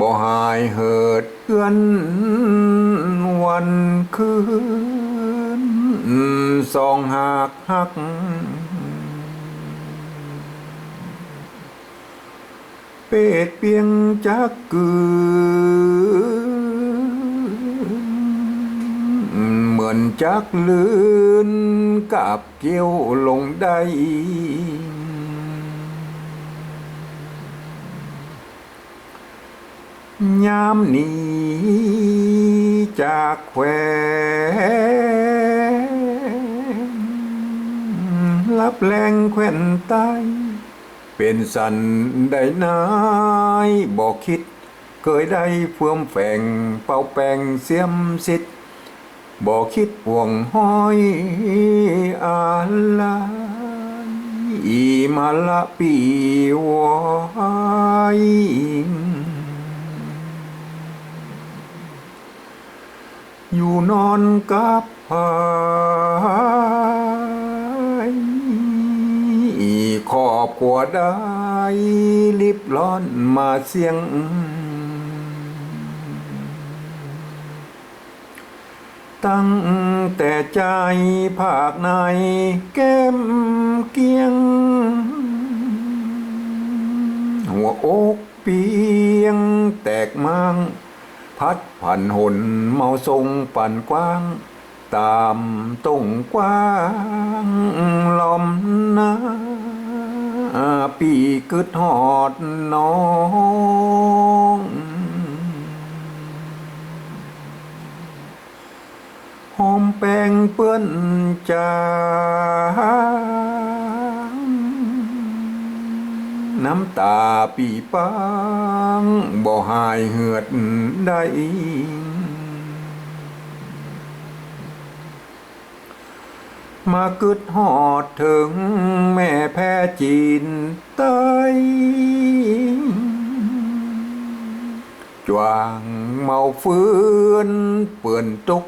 บ่หายเหิดเอื้อนวันคืนสองหากหัก เป็ดเปียงจักกืนเหมือนจักลืนกับเกี่ยวลงได้ ยามนี้จากแขวรับแรงแขวนใต้เป็นสันได้นายบอกคิด เคยได้เฟื่อมแฝงเป่าแปงเสียมสิทธิ์บอกคิดห่วงห้อยอะไรอีมาละปีวาย อยู่นอนกับพายขอบกว่าได้ลิบล้อนมาเสียง ตั้งแต่ใจภาคในแก้มเกียง หัวอกเปียงแตกมั่ง พัดผ่านหนเมาทรงปั่นกว้าง ตามตรงกว้างลอมนาปีกึดหอดน้องหอมแป้งเปื้อนจา น้ำตาปีปังบ่หายเหือดได้มากึดหอดถึงแม่แพ้จีนใต้จวางเมาฟื้นเปื่อนตุก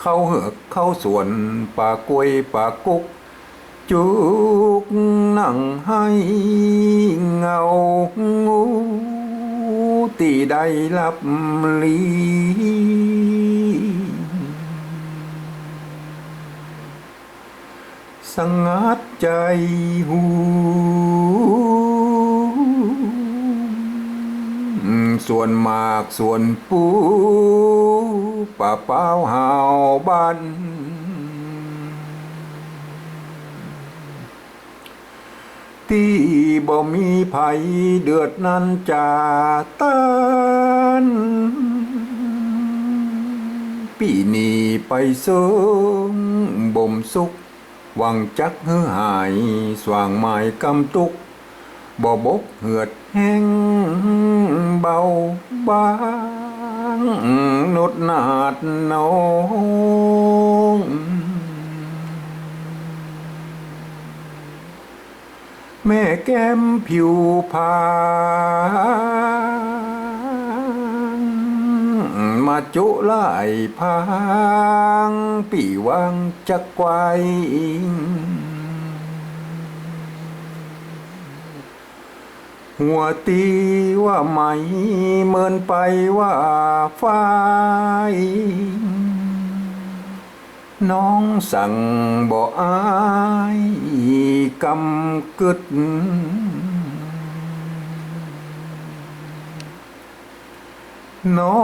เข้าเหือกเข้าสวนป่ากล้วยป่ากุก จุกนั่งให้เงางูตีได้ลับลีสังงัดใจหูส่วนมากส่วนปูป่าเป้าหาวบ้าน ที่บ่มีภัยเดือดนั้นจากตันปีนี้ไปสริมบ่มสุขวังจักเฮือหาย สว่างหมายกำตุก บ่บกเหือดแห้งเบาบางนุดนาดน้อง แม่แก้มผิวพางมาจุไล่พางปีวังจักไกวหัวตีว่าไหมเมินไปว่าฟ้าย น้องสั่งบ่อายกำกึดน้อ